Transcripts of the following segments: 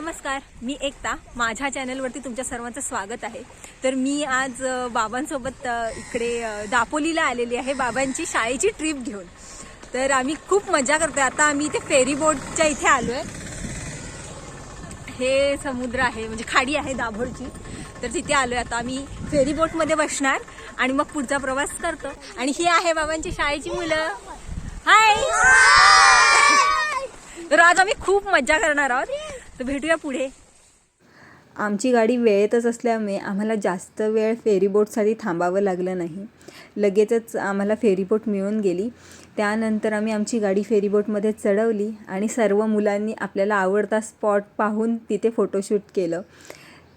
नमस्कार मी एकता. माझ्या चॅनलवरती तुमच्या सर्वांचं स्वागत आहे. तर मी आज बाबांसोबत इकडे दापोलीला आलेली आहे बाबांची शाळेची ट्रिप घेऊन. तर आम्ही खूप मजा करतोय. आता आम्ही इथे फेरी बोटच्या इथे आलो आहे हे समुद्र आहे म्हणजे खाडी आहे दाभोळची तर तिथे आलोय आता आम्ही. फेरी बोटमध्ये बसणार आणि मग पुढचा प्रवास करतो. आणि ही आहे बाबांची शाळेची मुलं. हाय तर आज आम्ही खूप मजा करणार आहोत. तर भेटूया पुढे. आमची गाडी वेळेतच असल्यामुळे आम्हाला जास्त वेळ फेरीबोटसाठी थांबावं लागलं नाही. लगेचच आम्हाला फेरीबोट मिळून गेली. त्यानंतर आम्ही आमची गाडी फेरीबोटमध्ये चढवली आणि सर्व मुलांनी आपल्याला आवडता स्पॉट पाहून तिथे फोटोशूट केलं.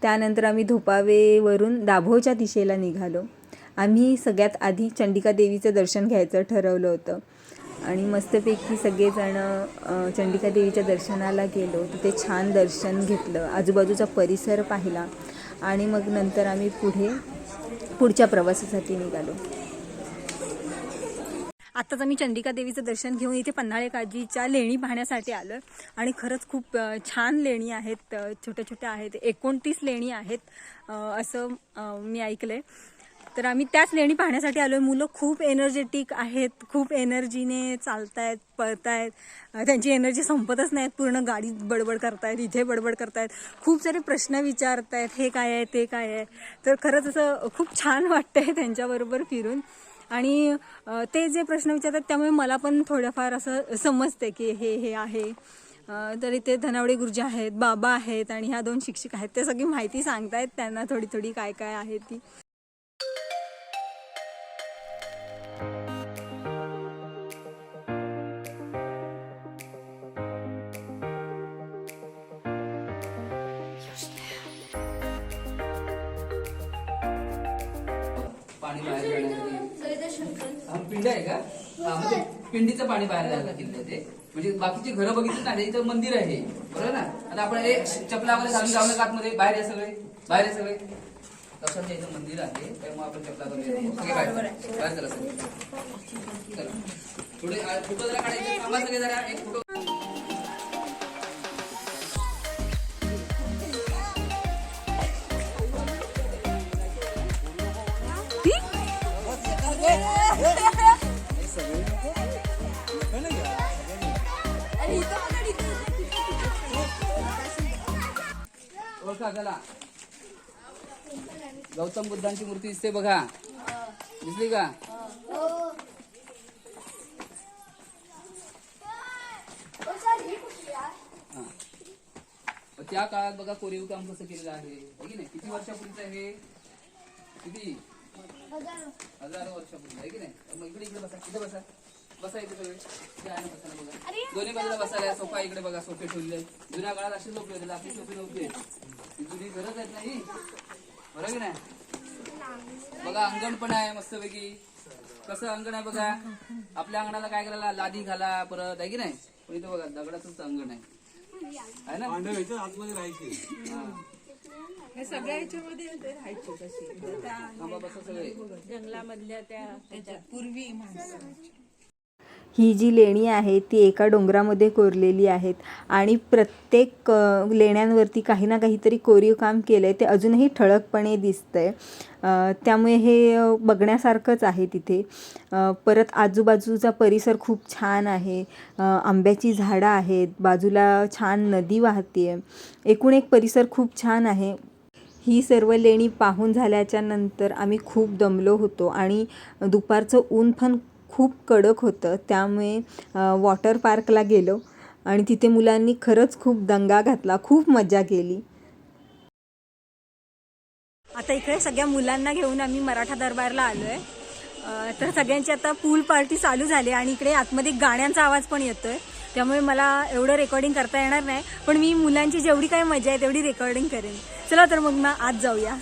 त्यानंतर आम्ही धोपावेवरून दाभोळच्या दिशेला निघालो. आम्ही सगळ्यात आधी चंडिका देवीचं दर्शन घ्यायचं ठरवलं होतं. आणि मस्तपैकी सगळेजण चंडिका देवीच्या दर्शनाला गेलो. तिथे छान दर्शन घेतलं. आजूबाजूचा परिसर पाहिला. आणि मग नंतर आम्ही पुढे पुढच्या प्रवासासाठी निघालो. आत्ताच आम्ही चंडिका देवीचं दर्शन घेऊन इथे पन्हाळे काजीच्या लेणी पाहण्यासाठी आलो आणि खरंच खूप छान लेणी आहेत. छोट्या छोट्या आहेत. एकोणतीस लेणी आहेत. असं मी मी ऐकलंय. तर आम्ही त्याच लेणी पाहण्यासाठी आलोय. मुलं खूप एनर्जेटिक आहेत खूप एनर्जीने चालतायत पळतायत. त्यांची एनर्जी संपतच नाहीत. पूर्ण गाडीत बडबड करतायत इथे बडबड करतायत. खूप सारे प्रश्न विचारतायत. हे काय आहे ते काय आहे? तर खरंच असं खूप छान वाटतंय त्यांच्याबरोबर फिरून. आणि ते जे प्रश्न विचारतात त्यामुळे मला पण थोडंफार असं समजते की हे हे आहे. तर इथे धनावडे गुरुजी आहेत बाबा आहेत आणि ह्या दोन शिक्षक आहेत. ते सगळी माहिती सांगतायत. त्यांना थोडी थोडी काय काय आहे ती. पिंड आहे का? हा, मग ते पिंडीचं पाणी बाहेर जायला किल्ले ते. म्हणजे बाकीची घरं बघितली ना इथं मंदिर आहे. बरोबर ना? आता आपण हे चपला वगैरे घालून जाऊ नका आतमध्ये बाहेर या सगळे. बाहेर या सगळे. तसंच इथं मंदिर आहे. त्यामुळे आपण चपला बाहेर बाहेर चला. सगळे चला फोटो जरा काढायचे. थांबा सगळे जरा. एक फोटो बघा चला. गौतम बुद्धांची मूर्ती दिसते बघा. दिसली का? त्या काळात बघा कोरीव काम कसं केलेलं आहे. की नाही? किती वर्षापूर्वीचं आहे किती? हजारो वर्षापूर्वी आहे. की नाही? मग इकडे इकडे बसा. इथे बसा. बसा इथे सगळे. बसायला बघा. दोन्ही बाजूला बसायला सोफा इकडे बघा. सोफे ठेवले जुन्या काळात असे सोपे होते. आपली सोफे नव्हते. जुनी गरज आहेत नाही? बरोबर की नाही? बघा अंगण पण आहे मस्तपैकी. कसं अंगण आहे बघा? आपल्या अंगणाला काय करायला? लादी घाला परत आहे की नाही? पण इथं बघा दगडाचंच अंगण आहे. आहे ना? पांडव आतमध्ये राहायचे. हा. हे सगळ्या ह्याच्यामध्ये ते राहायचे कशी त्या थांबा बसा सगळे. जंगलामधल्या त्या पूर्वी माणसं ही जी लेणी आहे ती एका डोंगरामध्ये कोरलेली आहेत. आणि प्रत्येक लेण्यांवरती काही ना काहीतरी कोरीव काम केलं आहे ते अजूनही ठळकपणे दिसतं आहे त्यामुळे हे बघण्यासारखंच आहे तिथे. परत आजूबाजूचा परिसर खूप छान आहे. आंब्याची झाडं आहेत. बाजूला छान नदी वाहते एकूण एक परिसर खूप छान आहे. ही सर्व लेणी पाहून झाल्याच्यानंतर आम्ही खूप दमलो होतो आणि दुपारचं ऊन पण खूप कडक होतं. त्यामुळे वॉटर पार्कला गेलो आणि तिथे मुलांनी खरंच खूप दंगा घातला खूप मजा केली. आता इकडे सगळ्या मुलांना घेऊन आम्ही मराठा दरबारला आलोय. आहे तर सगळ्यांची आता पूल पार्टी चालू झाली आणि इकडे आतमध्ये गाण्यांचा आवाज पण येतोय. त्यामुळे मला एवढं रेकॉर्डिंग करता येणार नाही पण मी मुलांची जेवढी काही मजा आहे तेवढी रेकॉर्डिंग करेन. चला तर मग मग आज जाऊया.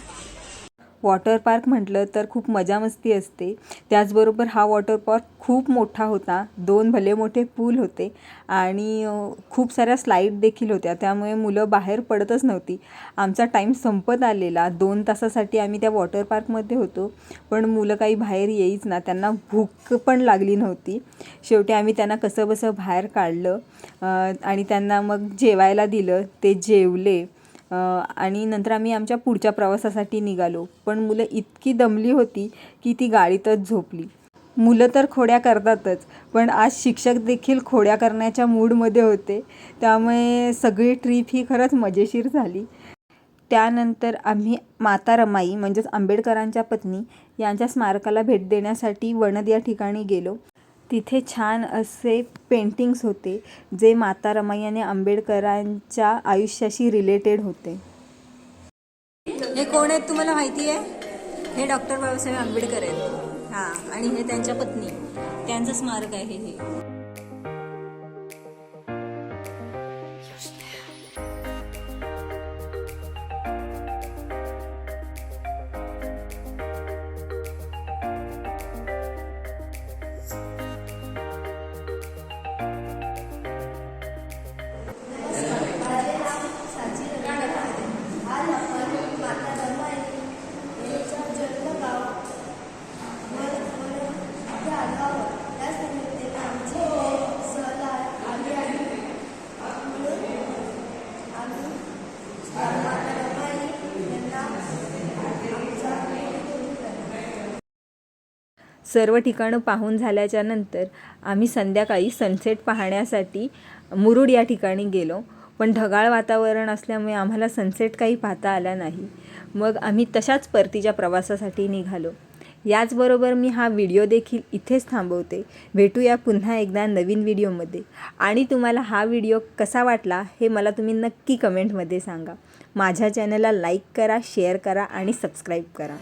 वॉटर पार्क म्हटलं तर खूप मजा मस्ती असते. त्याचबरोबर हा वॉटर पार्क खूप मोठा होता. दोन भले मोठे पूल होते आणि खूप साऱ्या स्लाईड देखील होत्या. त्यामुळे मुलं बाहेर पडतच नव्हती. आमचा टाईम संपत आलेला. दोन तासासाठी आम्ही त्या वॉटर पार्कमध्ये होतो. पण मुलं काही बाहेर येईच ना. त्यांना भूक पण लागली नव्हती. शेवटी आम्ही त्यांना कसं बसं बाहेर काढलं आणि त्यांना मग जेवायला दिलं. ते जेवले. आणि नंतर आम्ही आमच्या पुढच्या प्रवासासाठी निघालो. पण मुलं इतकी दमली होती की ती गाडीतच झोपली. मुलं तर खोड्या करतातच पण आज शिक्षक देखील खोड्या करण्याच्या मूडमध्ये होते. त्यामुळे सगळी ट्रीप ही खरंच मजेशीर झाली. त्यानंतर आम्ही माता रमाई म्हणजेच आंबेडकरांच्या पत्नी यांच्या स्मारकाला भेट देण्यासाठी वणद या ठिकाणी गेलो. तिथे छान असे पेंटिंग्स होते जे माता रमाई आणि आंबेडकरांच्या आयुष्याशी रिलेटेड होते. हे कोण आहेत तुम्हाला माहिती आहे? हे डॉक्टर बाबासाहेब आंबेडकर आहेत. हां आणि हे त्यांच्या पत्नी. त्यांचं स्मारक आहे हे. सर्व ठिकाणं पाहून झाल्याच्यानंतर आम्ही संध्याकाळी सनसेट पाहण्यासाठी मुरुड या ठिकाणी गेलो. पण ढगाळ वातावरण असल्यामुळे आम्हाला सनसेट काही पाहता आला नाही. मग आम्ही तशाच परतीच्या प्रवासासाठी निघालो. याचबरोबर मी हा व्हिडिओ देखील इथेच थांबवते. भेटूया पुन्हा एकदा नवीन व्हिडिओमध्ये. आणि तुम्हाला हा व्हिडिओ कसा वाटला हे मला तुम्ही नक्की कमेंटमध्ये सांगा. माझ्या चॅनलला लाईक करा शेअर करा आणि सबस्क्राईब करा.